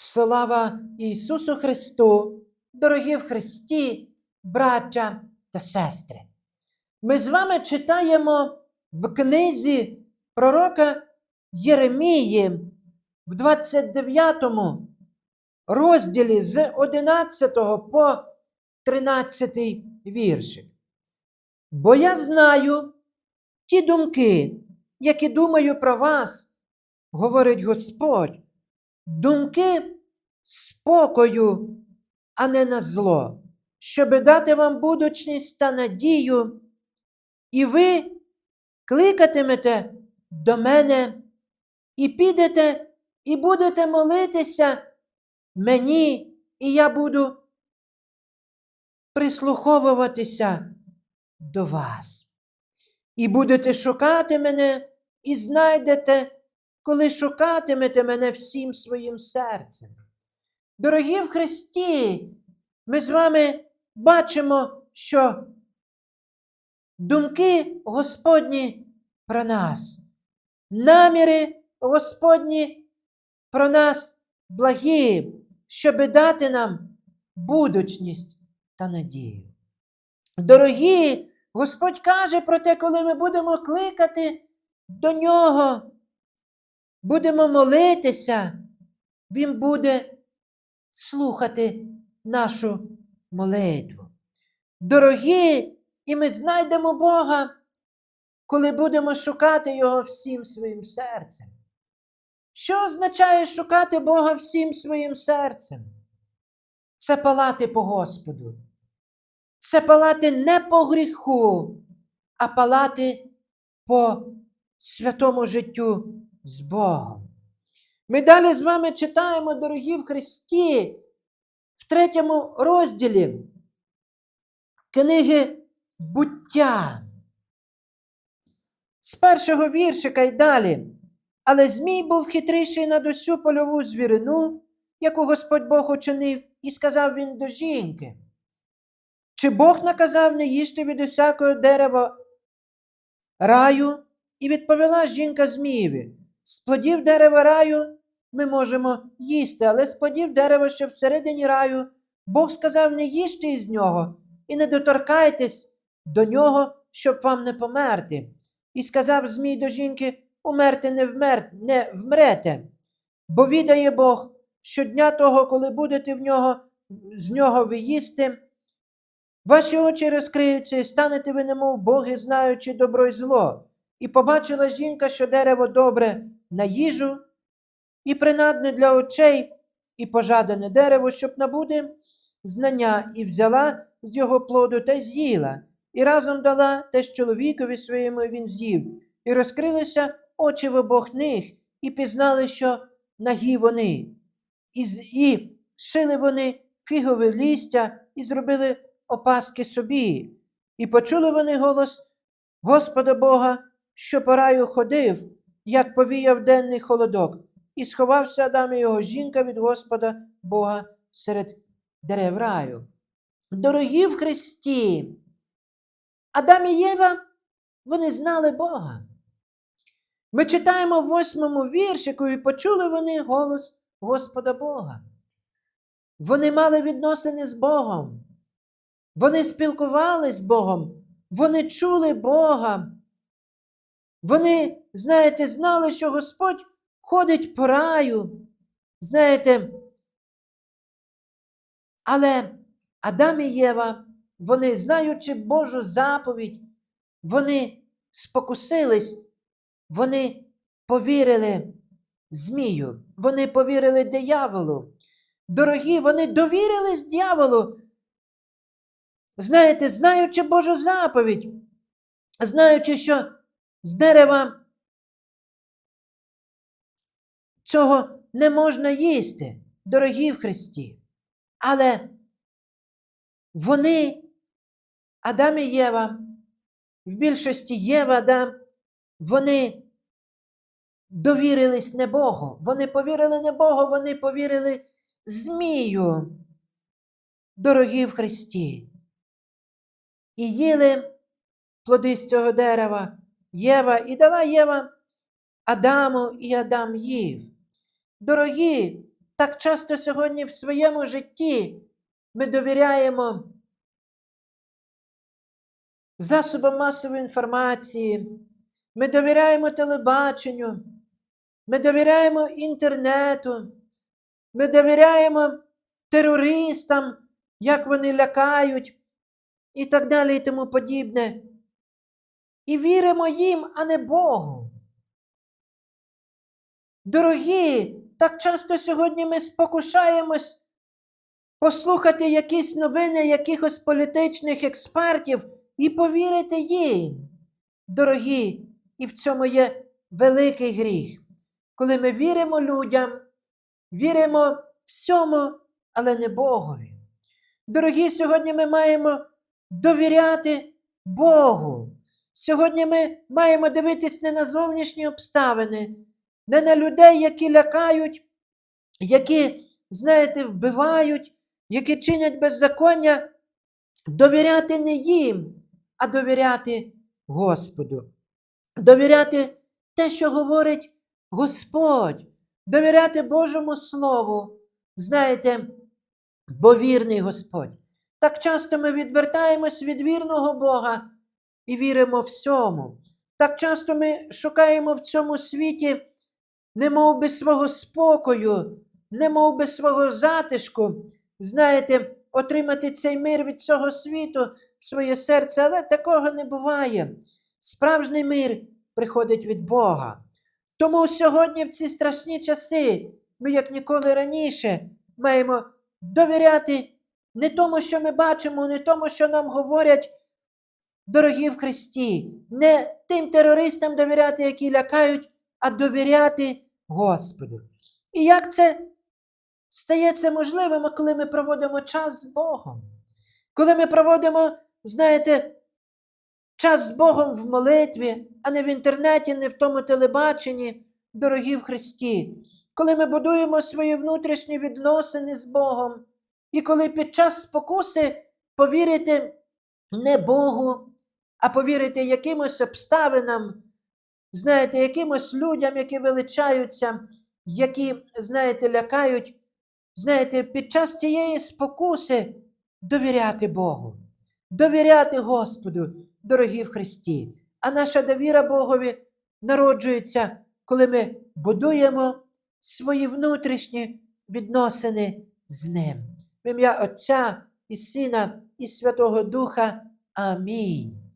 Слава Ісусу Христу, дорогі в Христі, браття та сестри! Ми з вами читаємо в книзі пророка Єремії в 29 розділі з 11 по 13 віршик. Бо я знаю ті думки, які думаю про вас, говорить Господь, думки спокою, а не на зло, щоби дати вам будучність та надію, і ви кликатимете до мене, і підете, і будете молитися мені, і я буду прислуховуватися до вас. І будете шукати мене, і знайдете, коли шукатимете мене всім своїм серцем. Дорогі в Христі, ми з вами бачимо, що думки Господні про нас, наміри Господні про нас благі, щоби дати нам будучність та надію. Дорогі, Господь каже про те, коли ми будемо кликати до Нього, будемо молитися, Він буде слухати нашу молитву. Дорогі, і ми знайдемо Бога, коли будемо шукати Його всім своїм серцем. Що означає шукати Бога всім своїм серцем? Це палати по Господу. Це палати не по гріху, а палати по святому життю з Богом. Ми далі з вами читаємо, дорогі в Христі, в третьому розділі книги буття. З першого віршика й далі. Але Змій був хитріший над усю польову звірину, яку Господь Бог учинив, і сказав він до жінки. Чи Бог наказав не їсти від усякого дерева раю? І відповіла жінка Змієві, з плодів дерева раю ми можемо їсти, але з плодів дерева, що всередині раю, Бог сказав не їжте із нього, і не доторкайтесь до нього, щоб вам не померти. І сказав Змій до жінки, умерти не, вмер... не вмрете, бо відає Бог, що дня того, коли будете в нього, з нього ви їсти, Ваші очі розкриються і станете ви, немов боги, знаючи добро й зло. І побачила жінка, що дерево добре на їжу, і принадне для очей, і пожадане дерево, щоб набуде знання, і взяла з його плоду та й з'їла, і разом дала теж чоловікові своєму він з'їв, і розкрилися очі в обох них, і пізнали, що нагі вони, і, і шили вони фігове лістя, і зробили опаски собі. І почули вони голос Господа Бога, що по раю ходив, як повіяв денний холодок, і сховався Адам і його жінка від Господа Бога серед дерев раю. Дорогі в Христі, Адам і Єва, вони знали Бога. Ми читаємо в восьмому віршику і почули вони голос Господа Бога. Вони мали відносини з Богом. Вони спілкувались з Богом, вони чули Бога. Вони, знаєте, знали, що Господь ходить по раю. Знаєте, але Адам і Єва, вони, знаючи Божу заповідь, вони спокусились, вони повірили Змію, вони повірили дияволу. Дорогі, вони довірились дьяволу. Знаєте, знаючи Божу заповідь, знаючи, що з дерева цього не можна їсти, дорогі в Христі. Але вони, Адам і Єва, в більшості Єва, Адам, вони довірились не Богу. Вони повірили не Богу, вони повірили Змію, дорогі в Христі і їли плоди з цього дерева Єва, і дала Єва Адаму, і Адам їв. Дорогі, Так часто сьогодні в своєму житті ми довіряємо засобам масової інформації, ми довіряємо телебаченню, ми довіряємо інтернету, ми довіряємо терористам, як вони лякають і так далі і тому подібне. І віримо їм, а не Богу. Дорогі, так часто сьогодні ми спокушаємось послухати якісь новини якихось політичних експертів і повірити їм. Дорогі, і в цьому є великий гріх. Коли ми віримо людям, віримо всьому, але не Богові. Дорогі, сьогодні ми маємо довіряти Богу. Сьогодні ми маємо дивитись не на зовнішні обставини, не на людей, які лякають, які, знаєте, вбивають, які чинять беззаконня, довіряти не їм, а довіряти Господу. Довіряти те, що говорить Господь, довіряти Божому Слову. Знаєте, бо вірний Господь. Так часто ми відвертаємось від вірного Бога і віримо всьому. Так часто ми шукаємо в цьому світі не мов би свого спокою, не мов би свого затишку, знаєте, отримати цей мир від цього світу в своє серце, але такого не буває. Справжній мир приходить від Бога. Тому сьогодні, в ці страшні часи, ми, як ніколи раніше, маємо довіряти не тому, що ми бачимо, не тому, що нам говорять, дорогі в Христі, не тим терористам довіряти, які лякають, а довіряти Господу. І як це стається можливим, коли ми проводимо час з Богом? Коли ми проводимо, знаєте, час з Богом в молитві, а не в інтернеті, не в тому телебаченні, дорогі в Христі. Коли ми будуємо свої внутрішні відносини з Богом, і коли під час спокуси повірити не Богу, а повірити якимось обставинам, знаєте, якимось людям, які величаються, які, знаєте, лякають, знаєте, під час цієї спокуси довіряти Богу, довіряти Господу, дорогі в Христі. А наша довіра Богові народжується, коли ми будуємо свої внутрішні відносини з Ним. В ім'я Отця і Сина, і Святого Духа. Амінь.